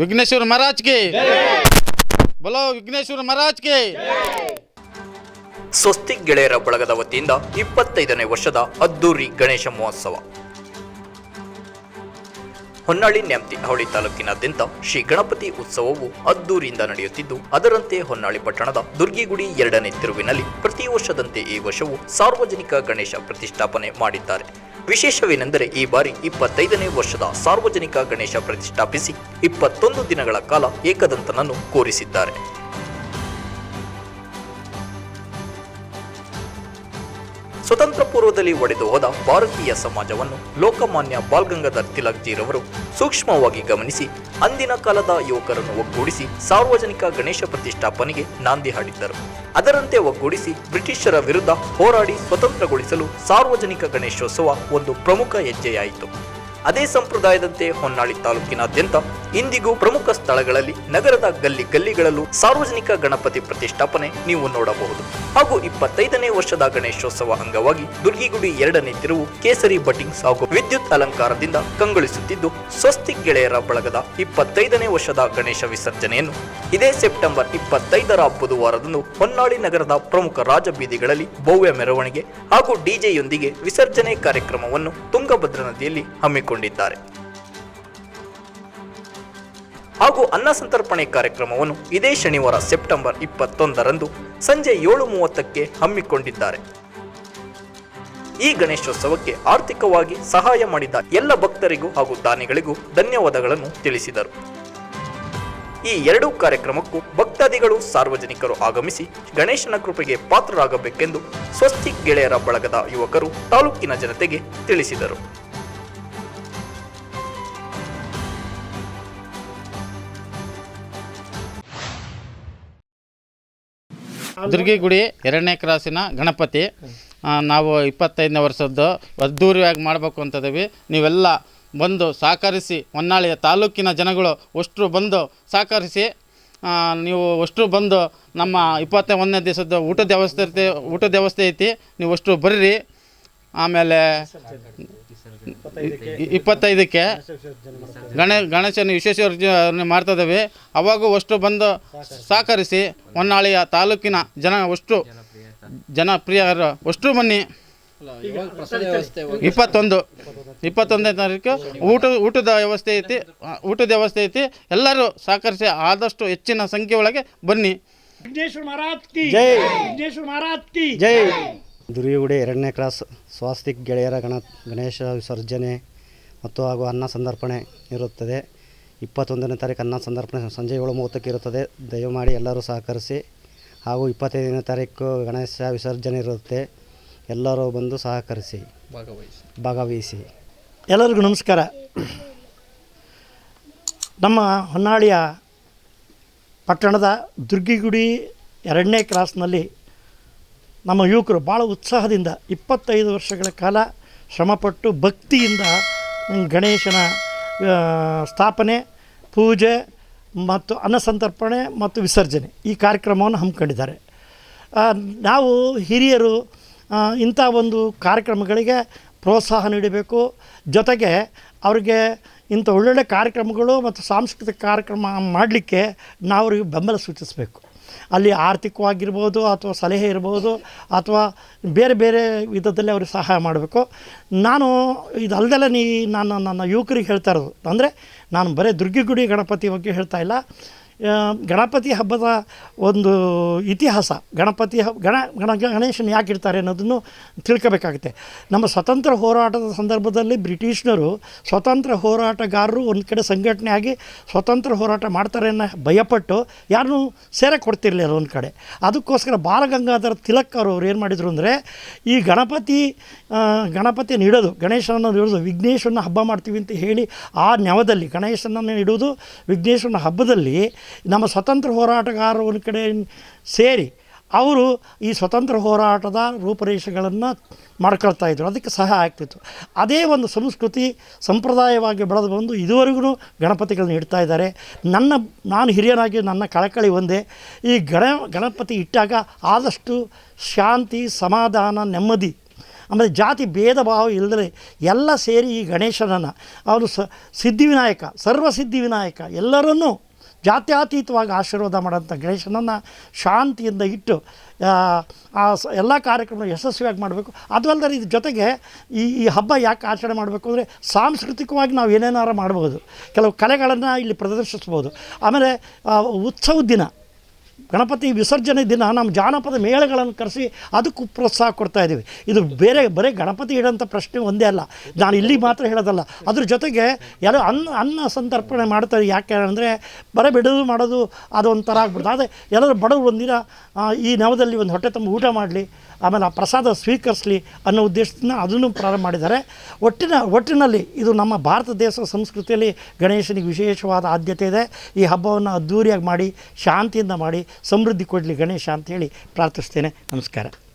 ವಿಘ್ನೇಶ್ವರ ಮಹಾರಾಜ್ಗೆ ಬಲೋ ವಿಘ್ನೇಶ್ವರ ಮಹಾರಾಜ್ಗೆ ಸ್ವಸ್ತಿ ಗೆಳೆಯರ ಬಳಗದ ವತಿಯಿಂದ ಇಪ್ಪತ್ತೈದನೇ ವರ್ಷದ ಅದ್ದೂರಿ ಗಣೇಶ ಮಹೋತ್ಸವ. ಹೊನ್ನಾಳಿ ನ್ಯಾಮ್ತಿ ಅವಳಿ ತಾಲೂಕಿನಾದ್ಯಂತ ಶ್ರೀ ಗಣಪತಿ ಉತ್ಸವವು ಅದ್ದೂರಿಯಿಂದ ನಡೆಯುತ್ತಿದ್ದು, ಅದರಂತೆ ಹೊನ್ನಾಳಿ ಪಟ್ಟಣದ ದುರ್ಗಿಗುಡಿ ಎರಡನೇ ತಿರುವಿನಲ್ಲಿ ಪ್ರತಿ ವರ್ಷದಂತೆ ಈ ವರ್ಷವೂ ಸಾರ್ವಜನಿಕ ಗಣೇಶ ಪ್ರತಿಷ್ಠಾಪನೆ ಮಾಡಿದ್ದಾರೆ. ವಿಶೇಷವೇನೆಂದರೆ ಈ ಬಾರಿ ಇಪ್ಪತ್ತೈದನೇ ವರ್ಷದ ಸಾರ್ವಜನಿಕ ಗಣೇಶ ಪ್ರತಿಷ್ಠಾಪಿಸಿ ಇಪ್ಪತ್ತೊಂದು ದಿನಗಳ ಕಾಲ ಏಕದಂತನನ್ನು ಕೂರಿಸಿದ್ದಾರೆ. ಸ್ವತಂತ್ರ ಪೂರ್ವದಲ್ಲಿ ಒಡೆದು ಹೋದ ಭಾರತೀಯ ಸಮಾಜವನ್ನು ಲೋಕಮಾನ್ಯ ಬಾಲ್ಗಂಗಾಧರ್ ತಿಲಕ್ ತಿಲಕ್ಜಿರವರು ಸೂಕ್ಷ್ಮವಾಗಿ ಗಮನಿಸಿ, ಅಂದಿನ ಕಾಲದ ಯುವಕರನ್ನು ಒಗ್ಗೂಡಿಸಿ ಸಾರ್ವಜನಿಕ ಗಣೇಶ ಪ್ರತಿಷ್ಠಾಪನೆಗೆ ನಾಂದಿ ಹಾಡಿದ್ದರು. ಅದರಂತೆ ಒಗ್ಗೂಡಿಸಿ ಬ್ರಿಟಿಷರ ವಿರುದ್ಧ ಹೋರಾಡಿ ಸ್ವತಂತ್ರಗೊಳಿಸಲು ಸಾರ್ವಜನಿಕ ಗಣೇಶೋತ್ಸವ ಒಂದು ಪ್ರಮುಖ ಹೆಜ್ಜೆಯಾಯಿತು. ಅದೇ ಸಂಪ್ರದಾಯದಂತೆ ಹೊನ್ನಾಳಿ ತಾಲೂಕಿನಾದ್ಯಂತ ಇಂದಿಗೂ ಪ್ರಮುಖ ಸ್ಥಳಗಳಲ್ಲಿ ನಗರದ ಗಲ್ಲಿ ಗಲ್ಲಿಗಳಲ್ಲೂ ಸಾರ್ವಜನಿಕ ಗಣಪತಿ ಪ್ರತಿಷ್ಠಾಪನೆ ನೀವು ನೋಡಬಹುದು. ಹಾಗೂ ಇಪ್ಪತ್ತೈದನೇ ವರ್ಷದ ಗಣೇಶೋತ್ಸವ ಅಂಗವಾಗಿ ದುರ್ಗಿಗುಡಿ ಎರಡನೇ ತಿರುವು ಕೇಸರಿ ಬಟಿಂಗ್ಸ್ ಹಾಗೂ ವಿದ್ಯುತ್ ಅಲಂಕಾರದಿಂದ ಕಂಗೊಳಿಸುತ್ತಿದ್ದು, ಸ್ವಸ್ತಿ ಗೆಳೆಯರ ಬಳಗದ ಇಪ್ಪತ್ತೈದನೇ ವರ್ಷದ ಗಣೇಶ ವಿಸರ್ಜನೆಯನ್ನು ಇದೇ ಸೆಪ್ಟೆಂಬರ್ ಇಪ್ಪತ್ತೈದರ ಬುಧವಾರದಂದು ಹೊನ್ನಾಳಿ ನಗರದ ಪ್ರಮುಖ ರಾಜಬೀದಿಗಳಲ್ಲಿ ಭವ್ಯ ಮೆರವಣಿಗೆ ಹಾಗೂ ಡಿಜೆಯೊಂದಿಗೆ ವಿಸರ್ಜನೆ ಕಾರ್ಯಕ್ರಮವನ್ನು ತುಂಗಭದ್ರಾ ನದಿಯಲ್ಲಿ ಹಮ್ಮಿಕೊಂಡಿದ್ದಾರೆ ಹಾಗೂ ಅನ್ನ ಸಂತರ್ಪಣೆ ಕಾರ್ಯಕ್ರಮವನ್ನು ಇದೇ ಶನಿವಾರ ಸೆಪ್ಟೆಂಬರ್ ಇಪ್ಪತ್ತೊಂದರಂದು ಸಂಜೆ ಏಳು ಮೂವತ್ತಕ್ಕೆ ಹಮ್ಮಿಕೊಂಡಿದ್ದಾರೆ. ಈ ಗಣೇಶೋತ್ಸವಕ್ಕೆ ಆರ್ಥಿಕವಾಗಿ ಸಹಾಯ ಮಾಡಿದ ಎಲ್ಲ ಭಕ್ತರಿಗೂ ಹಾಗೂ ದಾನಿಗಳಿಗೂ ಧನ್ಯವಾದಗಳನ್ನು ತಿಳಿಸಿದರು. ಈ ಎರಡೂ ಕಾರ್ಯಕ್ರಮಕ್ಕೂ ಭಕ್ತಾದಿಗಳು, ಸಾರ್ವಜನಿಕರು ಆಗಮಿಸಿ ಗಣೇಶನ ಕೃಪೆಗೆ ಪಾತ್ರರಾಗಬೇಕೆಂದು ಸ್ವಸ್ತಿ ಗೆಳೆಯರ ಬಳಗದ ಯುವಕರು ತಾಲೂಕಿನ ಜನತೆಗೆ ತಿಳಿಸಿದರು. ದುರ್ಗಿಗುಡಿ ಎರಡನೇ ಕ್ರಾಸಿನ ಗಣಪತಿ. ನಾವು ಇಪ್ಪತ್ತೈದನೇ ವರ್ಷದ್ದು ಅದ್ದೂರಿಯಾಗಿ ಮಾಡಬೇಕು ಅಂತದೀವಿ. ನೀವೆಲ್ಲ ಬಂದು ಸಹಕರಿಸಿ, ಹೊನ್ನಾಳಿಯ ತಾಲೂಕಿನ ಜನಗಳು ಅಷ್ಟು ಬಂದು ಸಹಕರಿಸಿ ನೀವು ಅಷ್ಟು ಬಂದು ನಮ್ಮ ಇಪ್ಪತ್ತ ಒಂದನೇ ದಿವಸದ ಊಟದ ವ್ಯವಸ್ಥೆ ಇರ್ತೆ, ಊಟದ ವ್ಯವಸ್ಥೆ ಐತಿ. ನೀವು ಅಷ್ಟು ಬರ್ರಿ. ಆಮೇಲೆ ಇಪ್ಪತ್ತೈದಕ್ಕೆ ಗಣೇಶ ಗಣೇಶನ ವಿಶೇಷ ಮಾಡ್ತಾ ಅವಾಗೂ ಅಷ್ಟು ಬಂದು ಸಹಕರಿಸಿ ಹೊನ್ನಾಳಿಯ ತಾಲೂಕಿನ ಜನ ಅಷ್ಟು ಜನಪ್ರಿಯರು ಅಷ್ಟು ಬನ್ನಿ. ಇಪ್ಪತ್ತೊಂದು ಇಪ್ಪತ್ತೊಂದನೇ ತಾರೀಕು ಊಟ ಊಟದ ವ್ಯವಸ್ಥೆ ಐತಿ ಊಟದ ವ್ಯವಸ್ಥೆ ಐತಿ. ಎಲ್ಲರೂ ಸಹಕರಿಸಿ ಆದಷ್ಟು ಹೆಚ್ಚಿನ ಸಂಖ್ಯೆ ಒಳಗೆ ಬನ್ನಿ. ವಿಘ್ನೇಶ್ವರ ಮಹಾರಾಜ್ ಜೈ. ಜೈ. ದುರ್ಗಿಗುಡಿ ಎರಡನೇ ಕ್ರಾಸ್ ಸ್ವಾಸ್ತಿಕ್ ಗೆಳೆಯರ ಗಣ ಗಣೇಶ ವಿಸರ್ಜನೆ ಮತ್ತು ಹಾಗೂ ಅನ್ನ ಸಂದರ್ಪಣೆ ಇರುತ್ತದೆ. ಇಪ್ಪತ್ತೊಂದನೇ ತಾರೀಕು ಅನ್ನ ಸಂದರ್ಪಣೆ ಸಂಜೆ ಏಳು ಮೂವತ್ತಕ್ಕೆ ಇರುತ್ತದೆ. ದಯಮಾಡಿ ಎಲ್ಲರೂ ಸಹಕರಿಸಿ ಹಾಗೂ ಇಪ್ಪತ್ತೈದನೇ ತಾರೀಕು ಗಣೇಶ ವಿಸರ್ಜನೆ ಇರುತ್ತೆ. ಎಲ್ಲರೂ ಬಂದು ಸಹಕರಿಸಿ. ಭಾಗವಹಿಸಿ. ಎಲ್ಲರಿಗೂ ನಮಸ್ಕಾರ. ನಮ್ಮ ಹೊನ್ನಾಳಿಯ ಪಟ್ಟಣದ ದುರ್ಗಿಗುಡಿ ಎರಡನೇ ಕ್ರಾಸ್ನಲ್ಲಿ ನಮ್ಮ ಯುವಕರು ಭಾಳ ಉತ್ಸಾಹದಿಂದ ಇಪ್ಪತ್ತೈದು ವರ್ಷಗಳ ಕಾಲ ಶ್ರಮಪಟ್ಟು ಭಕ್ತಿಯಿಂದ ಗಣೇಶನ ಸ್ಥಾಪನೆ, ಪೂಜೆ ಮತ್ತು ಅನ್ನಸಂತರ್ಪಣೆ ಮತ್ತು ವಿಸರ್ಜನೆ ಈ ಕಾರ್ಯಕ್ರಮವನ್ನು ಹಮ್ಮಿಕೊಂಡಿದ್ದಾರೆ. ನಾವು ಹಿರಿಯರು ಇಂಥ ಒಂದು ಕಾರ್ಯಕ್ರಮಗಳಿಗೆ ಪ್ರೋತ್ಸಾಹ ನೀಡಬೇಕು. ಜೊತೆಗೆ ಅವ್ರಿಗೆ ಇಂಥ ಒಳ್ಳೊಳ್ಳೆ ಕಾರ್ಯಕ್ರಮಗಳು ಮತ್ತು ಸಾಂಸ್ಕೃತಿಕ ಕಾರ್ಯಕ್ರಮ ಮಾಡಲಿಕ್ಕೆ ನಾವು ಅವ್ರಿಗೆ ಬೆಂಬಲ ಸೂಚಿಸಬೇಕು. ಅಲ್ಲಿ ಆರ್ಥಿಕವಾಗಿರ್ಬೋದು ಅಥವಾ ಸಲಹೆ ಇರ್ಬೋದು ಅಥವಾ ಬೇರೆ ಬೇರೆ ವಿಧದಲ್ಲಿ ಅವ್ರಿಗೆ ಸಹಾಯ ಮಾಡಬೇಕು. ನಾನು ಇದಲ್ದೆಲ್ಲ ನೀ ನಾನು ನನ್ನ ಯುವಕರಿಗೆ ಹೇಳ್ತಾ ಇರೋದು. ಅಂದರೆ ನಾನು ಬರೀ ದುರ್ಗಿಗುಡಿ ಗಣಪತಿ ಬಗ್ಗೆ ಹೇಳ್ತಾ ಇಲ್ಲ. ಗಣಪತಿ ಹಬ್ಬದ ಒಂದು ಇತಿಹಾಸ, ಗಣಪತಿ ಹಬ್ಬ ಗಣ ಗಣ, ಗಣೇಶನ ಯಾಕೆ ಇಡ್ತಾರೆ ಅನ್ನೋದನ್ನು ತಿಳ್ಕೋಬೇಕಾಗುತ್ತೆ. ನಮ್ಮ ಸ್ವತಂತ್ರ ಹೋರಾಟದ ಸಂದರ್ಭದಲ್ಲಿ ಬ್ರಿಟಿಷ್ನರು ಸ್ವತಂತ್ರ ಹೋರಾಟಗಾರರು ಒಂದು ಕಡೆ ಸಂಘಟನೆ ಆಗಿ ಸ್ವತಂತ್ರ ಹೋರಾಟ ಮಾಡ್ತಾರೆ ಅನ್ನೋ ಭಯಪಟ್ಟು ಯಾರನ್ನೂ ಸೇರೆ ಕೊಡ್ತಿರಲಿಲ್ಲ ಒಂದು ಕಡೆ. ಅದಕ್ಕೋಸ್ಕರ ಬಾಲಗಂಗಾಧರ ತಿಲಕ್ ಅವರು ಅವ್ರು ಏನು ಮಾಡಿದರು ಅಂದರೆ, ಈ ಗಣಪತಿ ಗಣಪತಿಯನ್ನು ಇಡೋದು, ಗಣೇಶನನ್ನು ಇಡೋದು ವಿಘ್ನೇಶ್ವರನ ಹಬ್ಬ ಮಾಡ್ತೀವಿ ಅಂತ ಹೇಳಿ ಆ ನೆವದಲ್ಲಿ ಗಣೇಶನನ್ನು ಇಡೋದು ವಿಘ್ನೇಶ್ವರನ ಹಬ್ಬದಲ್ಲಿ ನಮ್ಮ ಸ್ವತಂತ್ರ ಹೋರಾಟಗಾರರ ಒಂದು ಕಡೆ ಸೇರಿ ಅವರು ಈ ಸ್ವತಂತ್ರ ಹೋರಾಟದ ರೂಪರೇಷೆಗಳನ್ನು ಮಾಡ್ಕೊಳ್ತಾ ಇದ್ರು. ಅದಕ್ಕೆ ಸಹ ಆಗ್ತಿತ್ತು. ಅದೇ ಒಂದು ಸಂಸ್ಕೃತಿ ಸಂಪ್ರದಾಯವಾಗಿ ಬೆಳೆದು ಬಂದು ಇದುವರೆಗೂ ಗಣಪತಿಗಳನ್ನ ಇಡ್ತಾ ಇದ್ದಾರೆ. ನನ್ನ, ನಾನು ಹಿರಿಯನಾಗಿ ನನ್ನ ಕಳಕಳಿ ಒಂದೇ. ಈ ಗಣ, ಗಣಪತಿ ಇಟ್ಟಾಗ ಆದಷ್ಟು ಶಾಂತಿ, ಸಮಾಧಾನ, ನೆಮ್ಮದಿ, ಆಮೇಲೆ ಜಾತಿ ಭೇದ ಭಾವ ಇಲ್ಲದೆ ಎಲ್ಲ ಸೇರಿ ಈ ಗಣೇಶನನ್ನು ಅವರು ಸ, ಸಿದ್ಧಿವಿನಾಯಕ ಸರ್ವ ಸಿದ್ಧಿವಿನಾಯಕ ಎಲ್ಲರನ್ನೂ ಜಾತ್ಯತೀತವಾಗಿ ಆಶೀರ್ವಾದ ಮಾಡೋಂಥ ಗಣೇಶನನ್ನು ಶಾಂತಿಯಿಂದ ಇಟ್ಟು ಆ, ಸ ಎಲ್ಲ ಕಾರ್ಯಕ್ರಮ ಯಶಸ್ವಿಯಾಗಿ ಮಾಡಬೇಕು. ಅದು ಅಲ್ಲದೆ ಇದ್ರ ಜೊತೆಗೆ ಈ ಈ ಹಬ್ಬ ಯಾಕೆ ಆಚರಣೆ ಮಾಡಬೇಕು ಅಂದರೆ ಸಾಂಸ್ಕೃತಿಕವಾಗಿ ನಾವು ಏನೇನಾರು ಮಾಡ್ಬೋದು. ಕೆಲವು ಕಲೆಗಳನ್ನು ಇಲ್ಲಿ ಪ್ರದರ್ಶಿಸ್ಬೋದು. ಆಮೇಲೆ ಉತ್ಸವ ದಿನ. ಗಣಪತಿ ವಿಸರ್ಜನೆ ದಿನ ನಮ್ಮ ಜಾನಪದ ಮೇಳಗಳನ್ನು ಕರೆಸಿ ಅದಕ್ಕೂ ಪ್ರೋತ್ಸಾಹ ಕೊಡ್ತಾ ಇದ್ದೀವಿ. ಇದು ಬೇರೆ, ಬರೀ ಗಣಪತಿ ಇಡೋಂಥ ಪ್ರಶ್ನೆ ಒಂದೇ ಅಲ್ಲ. ನಾನು ಇಲ್ಲಿ ಮಾತ್ರ ಹೇಳೋದಲ್ಲ. ಅದ್ರ ಜೊತೆಗೆ ಯಾರು ಅನ್ನ ಅನ್ನ ಸಂತರ್ಪಣೆ ಮಾಡ್ತಾರೆ ಯಾಕೆ ಅಂದರೆ ಬರೀ ಬಿಡೋದು ಮಾಡೋದು ಅದು ಒಂಥರ ಆಗ್ಬಿಡ್ತು. ಆದರೆ ಎಲ್ಲರೂ ಬಡವರು ಒಂದಿನ ಈ ನವದಲ್ಲಿ ಒಂದು ಹೊಟ್ಟೆ ತುಂಬ ಊಟ ಮಾಡಲಿ, ಆಮೇಲೆ ಆ ಪ್ರಸಾದ ಸ್ವೀಕರಿಸಲಿ ಅನ್ನೋ ಉದ್ದೇಶದಿಂದ ಅದನ್ನು ಪ್ರಾರಂಭ ಮಾಡಿದ್ದಾರೆ. ಒಟ್ಟಿನ, ಒಟ್ಟಿನಲ್ಲಿ ಇದು ನಮ್ಮ ಭಾರತ ದೇಶದ ಸಂಸ್ಕೃತಿಯಲ್ಲಿ ಗಣೇಶನಿಗೆ ವಿಶೇಷವಾದ ಆದ್ಯತೆ ಇದೆ. ಈ ಹಬ್ಬವನ್ನು ಅದ್ಧೂರಿಯಾಗಿ ಮಾಡಿ, ಶಾಂತಿಯಿಂದ ಮಾಡಿ ಸಮೃದ್ಧಿ ಕೊಡಲಿ ಗಣೇಶ ಅಂತ ಹೇಳಿ ಪ್ರಾರ್ಥಿಸ್ತೇನೆ. ನಮಸ್ಕಾರ.